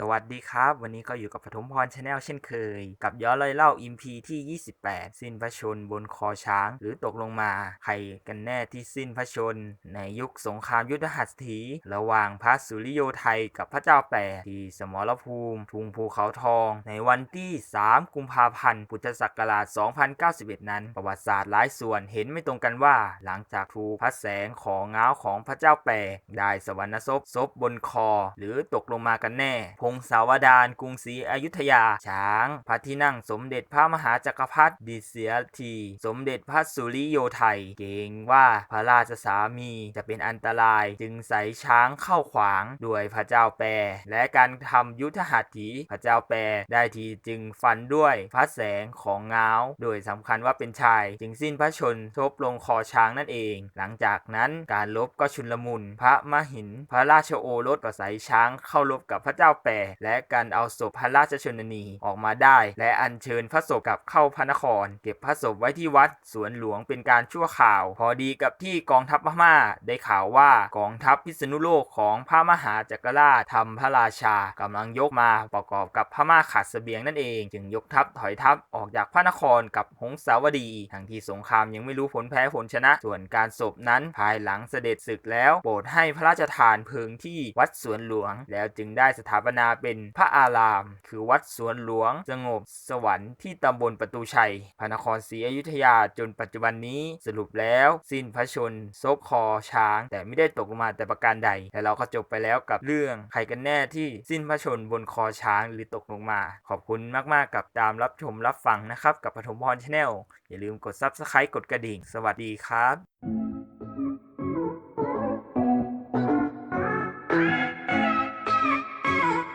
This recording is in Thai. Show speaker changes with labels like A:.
A: สวัสดีครับ วันนี้ก็อยู่กับปฐมพรชาแนลเช่นเคย กับย้อนรอยเล่าอิมพีที่ 28 สิ้นพระชนบนคอช้าง หรือตกลงมาใครกันแน่ที่สิ้นพระชน ในยุคสงครามยุทธหัสถี ระหว่างพระสุริโยไทยกับพระเจ้าแปดที่สมรภูมิ ทุงภูเขาทอง ในวันที่ 3 กุมภาพันธ์พุทธศักราช 2091 นั้น ประวัติศาสตร์หลายส่วนเห็นไม่ตรงกันว่า หลังจากถูกพระแสงของเงาของพระเจ้าแปดได้สวรรคศพศพบนคอ หรือตกลงมากันแน่พงศาวดารกรุงศรีอยุธยา ช้าง พระที่นั่งสมเด็จพระมหาจักรพรรดิดิเสียที สมเด็จพระสุริโยไทย เกรงว่าพระราชสามีจะเป็นอันตรายจึงใส่ช้างเข้าขวางด้วยพระเจ้าแปรและการทำยุทธหัตถีพระเจ้าแปรได้ทีจึงฟันด้วยพระแสงของเงาโดยสำคัญว่าเป็นชาย จึงสิ้นพระชนทบลงคอช้างนั่นเอง หลังจากนั้นการลบก็ชุนลมุน พระมหิน พระราชโอรสก็ใส่ช้างเข้ารบกับพระเจ้าแปรและการเอาศพพระราชชนนีออกมาได้ และอัญเชิญพระศพกลับเข้าพระนคร เก็บพระศพไว้ที่วัดสวนหลวงเป็นการชั่วข่าว พอดีกับที่กองทัพพม่าได้ข่าวว่ากองทัพพิษณุโลกของพระมหาจักรราชทำพระราชากำลังยกมาประกอบกับพม่าขาดเสบียงนั่นเอง จึงยกทัพถอยทัพออกจากพระนครกับหงสาวดีทั้งที่สงครามยังไม่รู้ผลแพ้ผลชนะ ส่วนการศพนั้นภายหลังเสด็จศึกแล้วโปรดให้พระราชทานเพลิงที่วัดสวนหลวง แล้วจึงได้สถาปนาเป็นพระอาราม คือวัดสวนหลวง สงบสวรรค์ที่ตำบลประตูชัย พระนครศรีอยุธยาจนปัจจุบันนี้สรุปแล้ว สิ้นพระชนซบคอช้าง แต่ไม่ได้ตกลงมาแต่ประการใดและเราก็จบไปแล้วกับเรื่องใครกันแน่ที่สิ้นพระชนบนคอช้างหรือตกลงมา ขอบคุณมากๆกับตามรับชมรับฟังนะครับ กับปฐมพรชาแนลอย่าลืมกด Subscribe กดกระดิ่ง สวัสดีครับ